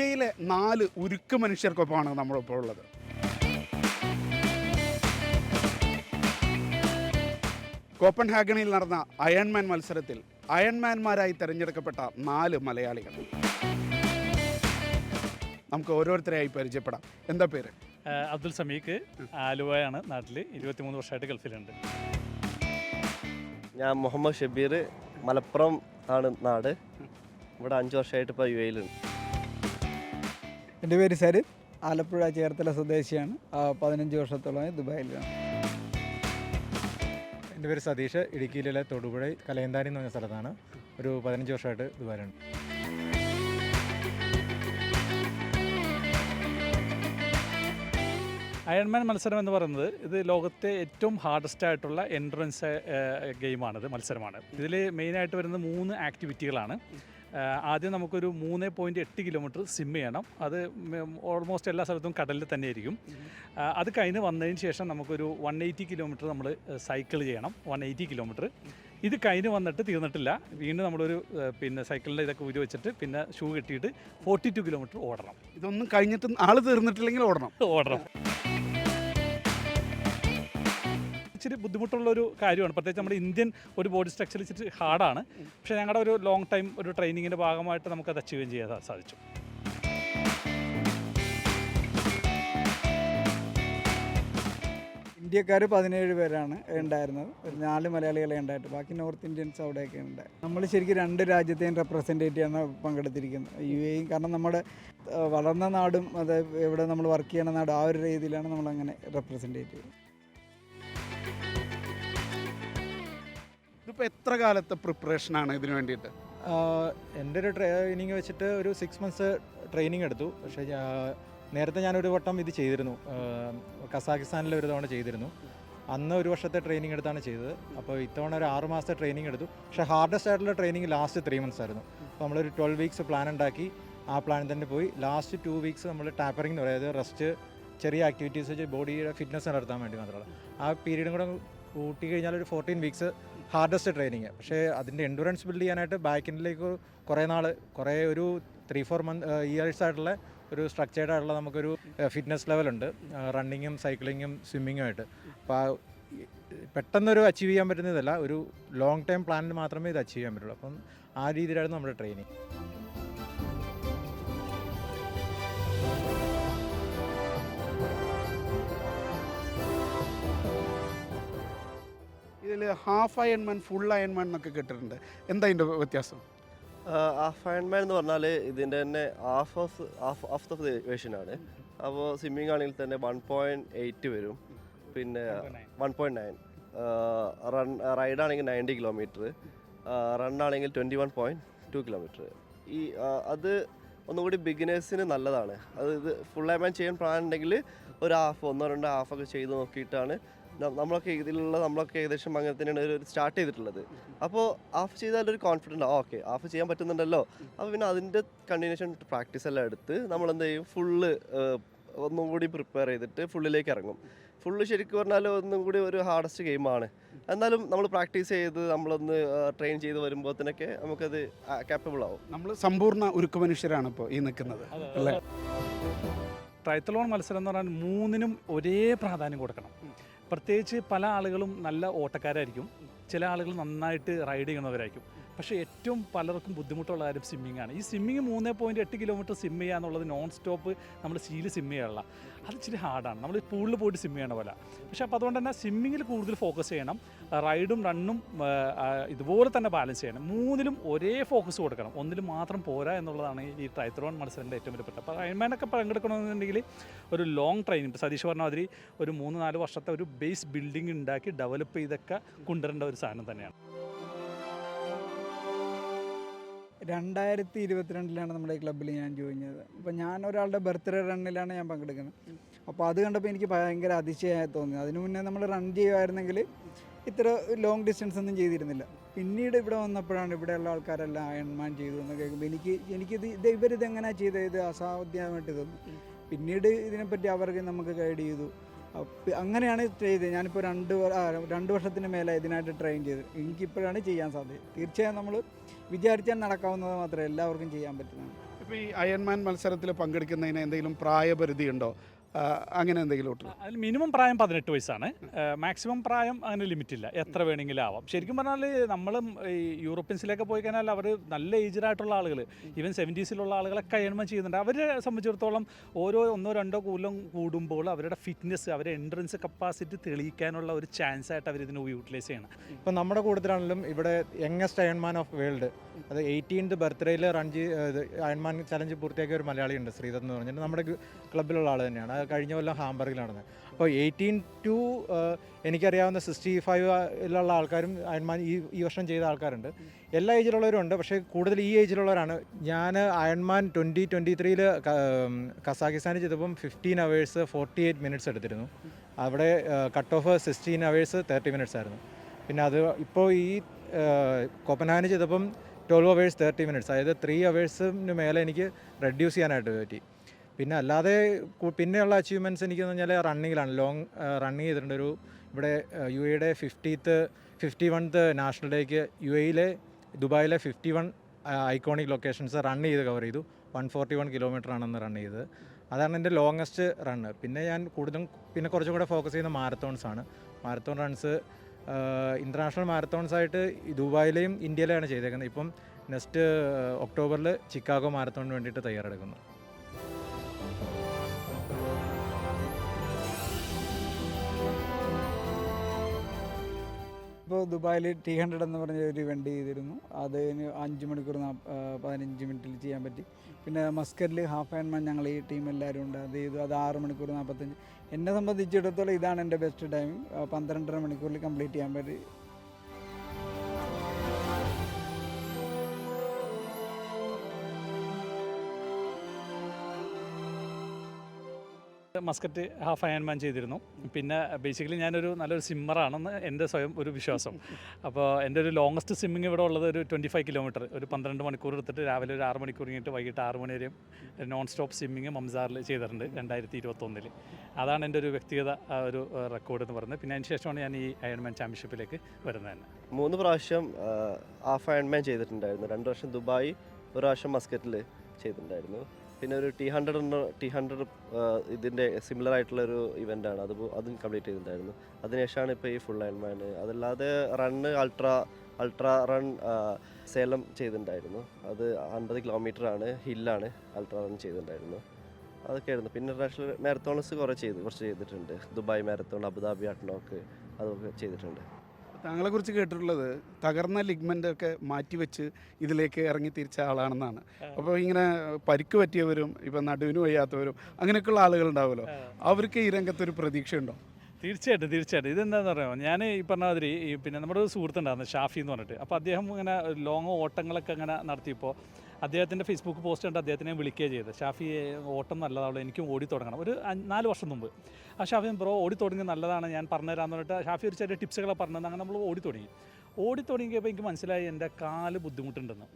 എയിലെ നാല് ഉരുക്ക് മനുഷ്യർക്കൊപ്പമാണ് നമ്മളിപ്പോൾ ഉള്ളത്. കോപ്പൻഹാഗണിൽ നടന്ന അയൺമാൻ മത്സരത്തിൽ അയൺമാൻമാരായി തിരഞ്ഞെടുക്കപ്പെട്ട നാല് മലയാളികൾ. നമുക്ക് ഓരോരുത്തരെയായി പരിചയപ്പെടാം. എന്താ പേര്? അബ്ദുൽ സമീഖ് ആലുവയാണ് നാട്ടിൽ ഇരുപത്തിമൂന്ന് വർഷമായിട്ട് ഗൾഫിലുണ്ട്. ഞാൻ മുഹമ്മദ് ഷബീർ മലപ്പുറം ആണ് നാട്. ഇവിടെ അഞ്ച് വർഷമായിട്ട് ഇപ്പോൾ യു എയിലുണ്ട് എന്റെ പേര് സരിത് ആലപ്പുഴ ചേർത്തല സ്വദേശിയാണ്. പതിനഞ്ച് വർഷത്തോളമായി ദുബായിലാണ്. എന്റെ പേര് സതീഷ്. ഇടുക്കിയിലെ തൊടുപുഴ കലയന്താനി എന്ന് പറഞ്ഞ സ്ഥലത്താണ് ഒരു പതിനഞ്ച് വർഷമായിട്ട് ദുബായിലുണ്ട്. അയൺമാൻ മത്സരം എന്ന് പറയുന്നത് ഇത് ലോകത്തെ ഏറ്റവും ഹാർഡസ്റ്റ് ആയിട്ടുള്ള എൻട്രൻസ് ഗെയിമാണിത് മത്സരമാണ്. ഇതിൽ മെയിനായിട്ട് വരുന്ന മൂന്ന് ആക്ടിവിറ്റികളാണ് ആദ്യം നമുക്കൊരു മൂന്ന് പോയിന്റ് എട്ട് കിലോമീറ്റർ സിം ചെയ്യണം. അത് ഓൾമോസ്റ്റ് എല്ലാ സ്ഥലത്തും കടലിൽ തന്നെ ആയിരിക്കും അത് കഴിഞ്ഞ് വന്നതിന് ശേഷം നമുക്കൊരു വൺ എയ്റ്റി കിലോമീറ്റർ നമ്മൾ സൈക്കിൾ ചെയ്യണം. വൺ എയ്റ്റി കിലോമീറ്റർ ഇത് കഴിഞ്ഞ് വന്നിട്ട് തീർന്നിട്ടില്ല. വീണ്ടും നമ്മളൊരു പിന്നെ സൈക്കിളിന്റെ ഇതൊക്കെ ഊരി വെച്ചിട്ട് പിന്നെ ഷൂ കെട്ടിയിട്ട് ഫോർട്ടി ടു കിലോമീറ്റർ ഓടണം. ഇതൊന്നും കഴിഞ്ഞിട്ട് ആൾ തീർന്നിട്ടില്ലെങ്കിൽ ഓടണം. ഓടണം. ഇച്ചിരി ബുദ്ധിമുട്ടുള്ള ഒരു കാര്യമാണ്. പ്രത്യേകിച്ച് നമ്മുടെ ഇന്ത്യൻ ഒരു ബോഡി സ്ട്രക്ചർ ഇച്ചിരി ഹാർഡാണ് പക്ഷേ ഞങ്ങളുടെ ഒരു ലോങ് ടൈം ഒരു ട്രെയിനിങ്ങിന്റെ ഭാഗമായിട്ട് നമുക്കത് അച്ചീവ് ചെയ്യാൻ സാധിച്ചു. ഇന്ത്യക്കാർ പതിനേഴ് പേരാണ് ഉണ്ടായിരുന്നത്. ഒരു നാല് മലയാളികളെ ഉണ്ടായിട്ട്. ബാക്കി നോർത്ത് ഇന്ത്യൻസ് അവിടെയൊക്കെ ഉണ്ട് നമ്മൾ ശരിക്കും രണ്ട് രാജ്യത്തെയും റെപ്രസെന്റേറ്റ് ചെയ്യാണ് പങ്കെടുത്തിരിക്കുന്നത്. യു എയും കാരണം നമ്മുടെ വളർന്ന നാടും അത് എവിടെ നമ്മൾ വർക്ക് ചെയ്യണ നാടും ആ ഒരു രീതിയിലാണ് നമ്മളങ്ങനെ റെപ്രസെന്റേറ്റ് ചെയ്യുന്നത് ഇതിപ്പോൾ എത്ര കാലത്തെ പ്രിപ്പറേഷനാണ് ഇതിനു വേണ്ടിയിട്ട്? എന്റെ ഒരു ട്രെയിനിങ് വെച്ചിട്ട് ഒരു സിക്സ് മന്ത്സ് ട്രെയിനിങ് എടുത്തു. പക്ഷേ നേരത്തെ ഞാനൊരു വട്ടം ഇത് ചെയ്തിരുന്നു. കസാഖിസ്ഥാനിലെ ഒരു തവണ ചെയ്തിരുന്നു. അന്ന് ഒരു വർഷത്തെ ട്രെയിനിങ് എടുത്താണ് ചെയ്തത്. അപ്പോൾ ഇത്തവണ ഒരു ആറ് മാസത്തെ ട്രെയിനിങ് എടുത്തു. പക്ഷേ ഹാർഡസ്റ്റ് ആയിട്ടുള്ള ട്രെയിനിങ് ലാസ്റ്റ് ത്രീ മന്ത്സ് ആയിരുന്നു. അപ്പോൾ നമ്മളൊരു ട്വൽവ് വീക്സ് പ്ലാൻ ഉണ്ടാക്കി. ആ പ്ലാനിൽ തന്നെ പോയി. ലാസ്റ്റ് ടു വീക്സ് നമ്മൾ ടാപ്പറിംഗ് എന്ന് പറയുന്നത് റെസ്റ്റ് ചെറിയ ആക്ടിവിറ്റീസ് വെച്ച് ബോഡിയുടെ ഫിറ്റ്നസ് നടത്താൻ വേണ്ടി മാത്രമല്ല ആ പീരീഡും കൂടെ കൂട്ടി കഴിഞ്ഞാൽ ഒരു ഫോർട്ടീൻ വീക്സ് ഹാർഡസ്റ്റ് ട്രെയിനിങ് പക്ഷേ അതിന്റെ എൻഡുറൻസ് ബിൽഡ് ചെയ്യാനായിട്ട് ബാക്കിനിലേക്ക് കുറേ നാൾ കുറേ ഒരു ത്രീ ഫോർ മന്ത് ഇയേഴ്സ് ആയിട്ടുള്ള ഒരു സ്ട്രക്ചേർഡ് ആയിട്ടുള്ള നമുക്കൊരു ഫിറ്റ്നസ് ലെവലുണ്ട് റണ്ണിങ്ങും സൈക്ലിങ്ങും സ്വിമ്മിങ്ങും ആയിട്ട്. അപ്പോൾ പെട്ടെന്നൊരു അച്ചീവ് ചെയ്യാൻ പറ്റുന്നതല്ല. ഒരു ലോങ് ടൈം പ്ലാനിൽ മാത്രമേ ഇത് അച്ചീവ് ചെയ്യാൻ പറ്റുള്ളൂ. അപ്പം ആ രീതിയിലായിരുന്നു നമ്മുടെ training half Ironman full Ironman എന്നൊക്കെ കേട്ടിട്ടുണ്ട്. എന്താ അതിന്റെ വ്യത്യാസം? ഹാഫ് അയൺമാൻ എന്ന് പറഞ്ഞാൽ ഇതിന്റെ തന്നെ half of half of the വേഷനാണ് അപ്പോൾ സ്വിമ്മിങ് ആണെങ്കിൽ തന്നെ വൺ പോയിന്റ് എയ്റ്റ് വരും. പിന്നെ വൺ പോയിന്റ് നയൻ റൺ റൈഡാണെങ്കിൽ നയന്റി കിലോമീറ്റർ റൺ ആണെങ്കിൽ twenty one point two kilometre ഈ അത് ഒന്നുകൂടി ബിഗിനേഴ്സിന് നല്ലതാണ്. അത് ഇത് ഫുൾ അയൺമാൻ ചെയ്യാൻ പ്ലാൻ ഉണ്ടെങ്കിൽ ഒരു ഹാഫ് ഒന്നോ രണ്ടോ ഹാഫൊക്കെ ചെയ്ത് നോക്കിയിട്ടാണ് നമ്മളൊക്കെ ഇതിലുള്ള നമ്മളൊക്കെ ഏകദേശം അങ്ങനെ തന്നെയാണ് ഒരു സ്റ്റാർട്ട് ചെയ്തിട്ടുള്ളത്. അപ്പോൾ ഹാഫ് ചെയ്താൽ ഒരു കോൺഫിഡന്റ് ആ ഓക്കെ ഹാഫ് ചെയ്യാൻ പറ്റുന്നുണ്ടല്ലോ. അപ്പോൾ പിന്നെ അതിന്റെ കണ്ടിന്യൂഷൻ പ്രാക്ടീസ് എല്ലാം എടുത്ത് നമ്മൾ എന്ത് ചെയ്യും ഫുള്ള് ഒന്നും കൂടി പ്രിപ്പയർ ചെയ്തിട്ട് ഫുള്ളിലേക്ക് ഇറങ്ങും. ഫുള്ള് ശരിക്കും പറഞ്ഞാൽ ഒന്നും കൂടി ഒരു ഹാർഡസ്റ്റ് ഗെയിമാണ് എന്നാലും നമ്മൾ പ്രാക്ടീസ് ചെയ്ത് നമ്മളൊന്ന് ട്രെയിൻ ചെയ്ത് വരുമ്പോഴത്തേനൊക്കെ നമുക്കത് കാപ്പബിൾ ആവും. നമ്മൾ സമ്പൂർണ ഉരുക്ക് മനുഷ്യരാണ് ഇപ്പോൾ ഈ നിൽക്കുന്നത്. അല്ലേ? ട്രൈത്തലോൺ മത്സരം എന്ന് പറഞ്ഞാൽ മൂന്നിനും ഒരേ പ്രാധാന്യം കൊടുക്കണം. പ്രത്യേകിച്ച് പല ആളുകളും നല്ല ഓട്ടക്കാരായിരിക്കും. ചില ആളുകൾ നന്നായിട്ട് റൈഡ് ചെയ്യണവരായിരിക്കും പക്ഷേ ഏറ്റവും പലർക്കും ബുദ്ധിമുട്ടുള്ള കാര്യം സ്വിമ്മിംഗ് ആണ് ഈ സ്വിമ്മിങ് മൂന്ന് പോയിന്റ് എട്ട് കിലോമീറ്റർ സ്വിം ചെയ്യുക എന്നുള്ളത് നോൺ സ്റ്റോപ്പ് നമ്മൾ സീൽ സ്വിം ചെയ്യാനുള്ള. അത് ഇച്ചിരി ഹാർഡാണ് നമ്മൾ പൂളിൽ പോയിട്ട് സ്വിം ചെയ്യണ പോലെ പക്ഷേ അപ്പോൾ അതുകൊണ്ട് തന്നെ സ്വിമ്മിങ്ങിൽ കൂടുതൽ ഫോക്കസ് ചെയ്യണം. റൈഡും റണ്ണും ഇതുപോലെ തന്നെ ബാലൻസ് ചെയ്യണം. മൂന്നിലും ഒരേ ഫോക്കസ് കൊടുക്കണം. ഒന്നിലും മാത്രം പോരാ എന്നുള്ളതാണ് ഈ ട്രൈത്രോൺ മത്സരത്തിന്റെ ഏറ്റവും വലിയ അപ്പോൾ അയൺമാനൊക്കെ പങ്കെടുക്കണമെന്നുണ്ടെങ്കിൽ ഒരു ലോങ് ട്രെയിനിങ് സതീഷ് പറഞ്ഞ മാതിരി ഒരു മൂന്ന് നാല് വർഷത്തെ ഒരു ബേസ് ബിൽഡിംഗ് ഉണ്ടാക്കി ഡെവലപ്പ് ചെയ്തൊക്കെ കൊണ്ടുവരേണ്ട ഒരു സാധനം തന്നെയാണ്. രണ്ടായിരത്തി ഇരുപത്തിരണ്ടിലാണ് നമ്മുടെ ഈ ക്ലബ്ബിൽ ഞാൻ ജോയിൻ ചെയ്തത്. അപ്പോൾ ഞാൻ ഒരാളുടെ ബർത്ത്ഡേ റണ്ണിലാണ് ഞാൻ പങ്കെടുക്കുന്നത്. അപ്പോൾ അത് കണ്ടപ്പോൾ എനിക്ക് ഭയങ്കര അതിശയമായി തോന്നി. അതിനു മുന്നേ നമ്മൾ റൺ ചെയ്യുമായിരുന്നെങ്കിൽ ഇത്ര ലോങ് ഡിസ്റ്റൻസ് ഒന്നും ചെയ്തിരുന്നില്ല. പിന്നീട് ഇവിടെ വന്നപ്പോഴാണ് ഇവിടെയുള്ള ആൾക്കാരെല്ലാം അയൺമാൻ ചെയ്തു എന്ന് കേൾക്കുമ്പോൾ എനിക്ക് എനിക്കിത് ഇത് ഇവരിതെങ്ങനെയാണ് ചെയ്തത്? ഇത് അസാധ്യമായിട്ട് തോന്നി. പിന്നീട് ഇതിനെപ്പറ്റി അവർക്ക് നമുക്ക് ഗൈഡ് ചെയ്തു. അങ്ങനെയാണ് ചെയ്തത്. ഞാനിപ്പോൾ രണ്ട് രണ്ട് വർഷത്തിന് മേലെ ഇതിനായിട്ട് ട്രെയിൻ ചെയ്തത്. എനിക്കിപ്പോഴാണ് ചെയ്യാൻ സാധ്യത. തീർച്ചയായും നമ്മൾ വിചാരിച്ചാൽ നടക്കാവുന്നത് മാത്രമേ എല്ലാവർക്കും ചെയ്യാൻ പറ്റുന്നതാണ്. ഇപ്പോൾ ഈ അയൺമാൻ മത്സരത്തിൽ പങ്കെടുക്കുന്നതിന് എന്തെങ്കിലും പ്രായപരിധി ഉണ്ടോ? അങ്ങനെ എന്തെങ്കിലും ഉണ്ടോ? അതിൽ മിനിമം പ്രായം പതിനെട്ട് വയസ്സാണ്. മാക്സിമം പ്രായം അങ്ങനെ ലിമിറ്റ് ഇല്ല. എത്ര വേണമെങ്കിലും ആവാം. ശരിക്കും പറഞ്ഞാൽ നമ്മൾ ഈ യൂറോപ്യൻസിലേക്ക് പോയി കഴിഞ്ഞാൽ അവർ നല്ല ഏജ്ഡ് ആയിട്ടുള്ള ആളുകൾ ഈവൻ സെവന്റീസിലുള്ള ആളുകളൊക്കെ അയൺമൻ ചെയ്യുന്നുണ്ട്. അവരെ സംബന്ധിച്ചിടത്തോളം ഓരോ ഒന്നോ രണ്ടോ കൂലം കൂടുമ്പോൾ അവരുടെ ഫിറ്റ്നസ് അവരെ എൻട്രൻസ് കപ്പാസിറ്റി തെളിയിക്കാനുള്ള ഒരു ചാൻസ് ആയിട്ട് അവർ ഇതിനെ യൂട്ടിലൈസ് ചെയ്യണം. ഇപ്പം നമ്മുടെ കൂട്ടത്തിലാണെങ്കിലും ഇവിടെ യങ്ങസ്റ്റ് അയൺമാൻ ഓഫ് വേൾഡ് അത് എയ്റ്റീൻത് ബർത്ത്ഡേയിൽ റൺ ചെയ്ത് അയൺമാൻ ചലഞ്ച് പൂർത്തിയാക്കിയ ഒരു മലയാളിയുണ്ട് ശ്രീധർ എന്ന് പറഞ്ഞിട്ട്. നമ്മുടെ ക്ലബിലുള്ള ആൾ തന്നെയാണ്. കഴിഞ്ഞ കൊല്ലം ഹാംബർഗിൽ നടന്നത്. അപ്പോൾ എയ്റ്റീൻ ടു എനിക്കറിയാവുന്ന സിക്സ്റ്റി ഫൈവിലുള്ള ആൾക്കാരും അയൺമാൻ ഈ ഈ വർഷം ചെയ്ത ആൾക്കാരുണ്ട്. എല്ലാ ഏജിലുള്ളവരുണ്ട് പക്ഷേ കൂടുതൽ ഈ ഏജിലുള്ളവരാണ്. ഞാൻ അയൺമാൻ ട്വന്റി ട്വന്റി ത്രീയിൽ കസാഖിസ്ഥാനിൽ ചെയ്തപ്പം fifteen hours forty eight minutes എടുത്തിരുന്നു. അവിടെ cut off sixteen hours thirty minutes ആയിരുന്നു. പിന്നെ അത് ഇപ്പോൾ ഈ കോപ്പൻഹാഗന് ചെയ്തപ്പം ട്വൽവ് അവേഴ്സ് തേർട്ടി മിനിറ്റ്സ് അതായത് ത്രീ അവേഴ്സിന് മേലെ എനിക്ക് റെഡ്യൂസ് ചെയ്യാനായിട്ട് പറ്റി. പിന്നെ അല്ലാതെ പിന്നെയുള്ള അച്ചീവ്മെന്റ്സ് എനിക്ക് പറഞ്ഞാൽ റണ്ണിങ്ങിലാണ് ലോങ് റണ്ണിങ് ചെയ്തിട്ടുണ്ട്. ഒരു ഇവിടെ യു എയുടെ ഫിഫ്റ്റീത്ത് ഫിഫ്റ്റി വൺത്ത് നാഷണൽ ഡേക്ക് യു എയിലെ ദുബായിലെ fifty one iconic locations run ചെയ്ത് കവർ ചെയ്തു. വൺ ഫോർട്ടി വൺ കിലോമീറ്റർ ആണെന്ന് റൺ ചെയ്തത്. അതാണ് എന്റെ ലോങ്ങസ്റ്റ് റണ്ണ് പിന്നെ ഞാൻ കൂടുതലും പിന്നെ കുറച്ചും കൂടെ ഫോക്കസ് ചെയ്യുന്ന മാരത്തോൺസ് ആണ്. മാരത്തോൺ റൺസ് ഇന്റർനാഷണൽ മാരത്തോൺസ് ആയിട്ട് ദുബായിലെയും ഇന്ത്യയിലെയാണ് ചെയ്തേക്കുന്നത്. ഇപ്പം നെക്സ്റ്റ് ഒക്ടോബറിൽ ചിക്കാഗോ മാരത്തോണിന് വേണ്ടിയിട്ട് തയ്യാറെടുക്കുന്നു. ഇപ്പോൾ ദുബായിൽ ടി ഹൺഡ്രഡ് എന്ന് പറഞ്ഞ ഒരു വണ്ടി ചെയ്തിരുന്നു. അതിന് അഞ്ച് മണിക്കൂർ പതിനഞ്ച് മിനിറ്റിൽ ചെയ്യാൻ പറ്റി. പിന്നെ മസ്കറ്റിൽ ഹാഫ് ആൻഡ് മൺ ഞങ്ങൾ ഈ ടീം എല്ലാവരും ഉണ്ട്. അത് ചെയ്തു. അത് ആറ് മണിക്കൂർ നാൽപ്പത്തഞ്ച് എന്നെ സംബന്ധിച്ചിടത്തോളം ഇതാണ് എന്റെ ബെസ്റ്റ് ടൈം പന്ത്രണ്ടര മണിക്കൂറിൽ കംപ്ലീറ്റ് ചെയ്യാൻ പറ്റി. മസ്കറ്റ് ഹാഫ് അയൺമാൻ ചെയ്തിരുന്നു. പിന്നെ ബേസിക്കലി ഞാനൊരു നല്ലൊരു സിമ്മറാണെന്ന് എന്റെ സ്വയം ഒരു വിശ്വാസം. അപ്പോൾ എന്റെ ഒരു ലോങ്ങസ്റ്റ് സ്വിമ്മിങ് ഇവിടെ ഉള്ളത് ഒരു ട്വന്റി ഫൈവ് കിലോമീറ്റർ ഒരു പന്ത്രണ്ട് മണിക്കൂർ എടുത്തിട്ട് രാവിലെ ഒരു ആറ് മണിക്കൂർ കഴിഞ്ഞിട്ട് വൈകിട്ട് ആറ് മണി വരെയും നോൺ സ്റ്റോപ്പ് സ്വിമ്മിങ് മംസാറിൽ ചെയ്തിട്ടുണ്ട് രണ്ടായിരത്തി ഇരുപത്തൊന്നിൽ അതാണ് എന്റെ ഒരു വ്യക്തിഗത ഒരു റെക്കോർഡ് എന്ന് പറയുന്നത്. പിന്നെ അതിന് ശേഷമാണ് ഞാൻ ഈ അയൺമാൻ ചാമ്പ്യൻഷിപ്പിലേക്ക് വരുന്നത് തന്നെ. മൂന്ന് പ്രാവശ്യം ഹാഫ് അയൺമാൻ ചെയ്തിട്ടുണ്ടായിരുന്നു. രണ്ട് വർഷം ദുബായ് ഒരു പ്രാവശ്യം മസ്കറ്റിൽ ചെയ്തിട്ടുണ്ടായിരുന്നു. പിന്നെ ഒരു ടി ഹൺഡ്രഡ് ടി ഹൺഡ്രഡ് ഇതിന്റെ സിമിലർ ആയിട്ടുള്ള ഒരു ഇവന്റാണ് അത് അതും കംപ്ലീറ്റ് ചെയ്തിട്ടുണ്ടായിരുന്നു. അതിനുശേഷമാണ് ഇപ്പോൾ ഈ ഫുൾ അയൺമാൻ അതല്ലാതെ run ultra ultra run Salem ചെയ്തിട്ടുണ്ടായിരുന്നു. അത് അൻപത് കിലോമീറ്റർ ആണ് ഹില്ലാണ് അൾട്രാ റൺ ചെയ്തിട്ടുണ്ടായിരുന്നു. അതൊക്കെ ആയിരുന്നു പിന്നെ ഇന്റർനാഷണൽ മാരത്തോൺസ് കുറേ ചെയ്ത് കുറച്ച് ചെയ്തിട്ടുണ്ട്. ദുബായ് മാരത്തോൺ അബുദാബി അട്നോക്ക് അതൊക്കെ ചെയ്തിട്ടുണ്ട്. താങ്കളെ കുറിച്ച് കേട്ടിട്ടുള്ളത് തകർന്ന ലിഗ്മെന്റ് ഒക്കെ മാറ്റിവെച്ച് ഇതിലേക്ക് ഇറങ്ങി തിരിച്ച ആളാണെന്നാണ്. അപ്പോൾ ഇങ്ങനെ പരിക്ക് പറ്റിയവരും ഇപ്പം നടുവിന് വയ്യാത്തവരും അങ്ങനെയൊക്കെയുള്ള ആളുകൾ ഉണ്ടാവുമല്ലോ. അവർക്ക് ഈ രംഗത്തൊരു പ്രതീക്ഷയുണ്ടോ? തീർച്ചയായിട്ടും തീർച്ചയായിട്ടും. ഇതെന്താണെന്ന് പറയുമോ? ഞാൻ ഈ പറഞ്ഞ മാതിരി ഈ പിന്നെ നമ്മുടെ ഒരു സുഹൃത്തുണ്ടായിരുന്നു ഷാഫി എന്ന് പറഞ്ഞിട്ട്. അപ്പോൾ അദ്ദേഹം ഇങ്ങനെ ലോങ് ഓട്ടങ്ങളൊക്കെ ഇങ്ങനെ നടത്തിയപ്പോൾ അദ്ദേഹത്തിന്റെ ഫേസ്ബുക്ക് പോസ്റ്റ് കണ്ട് അദ്ദേഹത്തിനെ വിളിക്കുകയും ചെയ്തത്. ഷാഫി ഓട്ടം നല്ലതാവുള്ളൂ എനിക്കും ഓടി തുടങ്ങണം. ഒരു നാല് വർഷം മുമ്പ്. ആ ഷാഫി ബ്രോ ഓടി തുടങ്ങി നല്ലതാണ് ഞാൻ പറഞ്ഞുതരാമെന്ന് പറഞ്ഞിട്ട് ഷാഫി ഒരു ചെറിയ ടിപ്സുകളെ പറഞ്ഞത് അങ്ങനെ നമ്മൾ ഓടി തുടങ്ങി. ഓടി തുടങ്ങിയപ്പോൾ എനിക്ക് മനസ്സിലായി എന്റെ കാൽ ബുദ്ധിമുട്ടുണ്ടെന്ന്.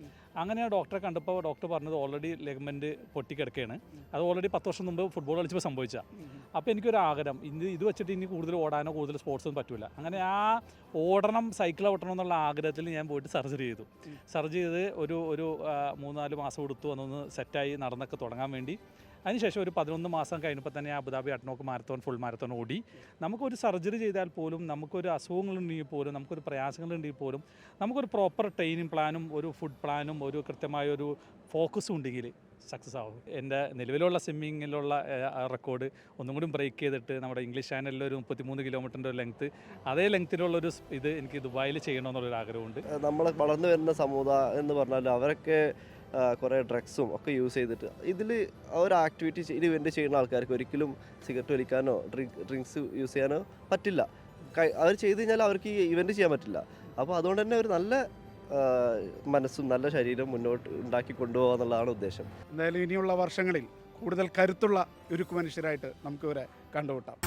അങ്ങനെ ഡോക്ടറെ കണ്ടപ്പോൾ ഡോക്ടർ പറഞ്ഞത് ഓൾറെഡി ലെഗ്മെന്റ് പൊട്ടിക്കിടക്കുകയാണ് അത് ഓൾറെഡി പത്ത് വർഷം മുമ്പ് ഫുട്ബോൾ കളിച്ചപ്പോൾ സംഭവിച്ചാൽ അപ്പോൾ എനിക്കൊരു ആഗ്രഹം ഇന്ന് ഇത് വെച്ചിട്ട് ഇനി കൂടുതൽ ഓടാനോ കൂടുതൽ സ്പോർട്സ് ഒന്നും പറ്റില്ല അങ്ങനെ ആ ഓടണം സൈക്കിൾ ഓട്ടണം എന്നുള്ള ആഗ്രഹത്തിൽ ഞാൻ പോയിട്ട് സർജറി ചെയ്തു. സർജറി ചെയ്ത് ഒരു ഒരു മൂന്നാൽ മാസം എടുത്തു അതൊന്ന് സെറ്റായി നടന്നൊക്കെ തുടങ്ങാൻ വേണ്ടി. അതിനുശേഷം ഒരു പതിനൊന്ന് മാസം കഴിഞ്ഞപ്പോൾ തന്നെ Abu Dhabi ADNOC marathon full marathon ഓടി. നമുക്കൊരു സർജറി ചെയ്താൽ പോലും നമുക്കൊരു അസുഖങ്ങളുണ്ടെങ്കിൽ പോലും നമുക്കൊരു പ്രയാസങ്ങളുണ്ടെങ്കിൽ പോലും നമുക്കൊരു പ്രോപ്പർ ട്രെയിനിങ് പ്ലാനും ഒരു ഫുഡ് പ്ലാനും ഒരു കൃത്യമായ ഒരു ഫോക്കസും ഉണ്ടെങ്കിൽ സക്സസ് ആവും. എന്റെ നിലവിലുള്ള സ്വിമ്മിങ്ങിലുള്ള റെക്കോർഡ് ഒന്നും കൂടി ബ്രേക്ക് ചെയ്തിട്ട് നമ്മുടെ ഇംഗ്ലീഷ് ചാനലിൽ ഒരു മുപ്പത്തിമൂന്ന് കിലോമീറ്ററിന്റെ ഒരു ലെങ്ത്ത് അതേ ലെങ്ത്തിലുള്ളൊരു ഇത് എനിക്ക് ദുബായിൽ ചെയ്യണമെന്നുള്ളൊരു ആഗ്രഹമുണ്ട്. നമ്മൾ വളർന്നു വരുന്ന സമുദായം എന്ന് പറഞ്ഞാൽ അവരൊക്കെ കുറേ ഡ്രഗ്സും ഒക്കെ യൂസ് ചെയ്തിട്ട് ഇതിൽ ഒരു ആക്ടിവിറ്റി ഇത് ഇവന്റ് ചെയ്യുന്ന ആൾക്കാർക്ക് ഒരിക്കലും സിഗരറ്റ് വലിക്കാനോ ഡ്രിങ്ക് ഡ്രിങ്ക്സ് യൂസ് ചെയ്യാനോ പറ്റില്ല. അവർ ചെയ്ത് കഴിഞ്ഞാൽ അവർക്ക് ഈ ഇവന്റ് ചെയ്യാൻ പറ്റില്ല. അപ്പോൾ അതുകൊണ്ട് തന്നെ ഒരു നല്ല മനസ്സും നല്ല ശരീരം മുന്നോട്ട് ഉണ്ടാക്കി കൊണ്ടുപോകുക എന്നുള്ളതാണ് ഉദ്ദേശം. എന്തായാലും ഇനിയുള്ള വർഷങ്ങളിൽ കൂടുതൽ കരുത്തുള്ള ഉരുക്കു മനുഷ്യരായിട്ട് നമുക്ക് ഇവരെ കണ്ടുമുട്ടാം.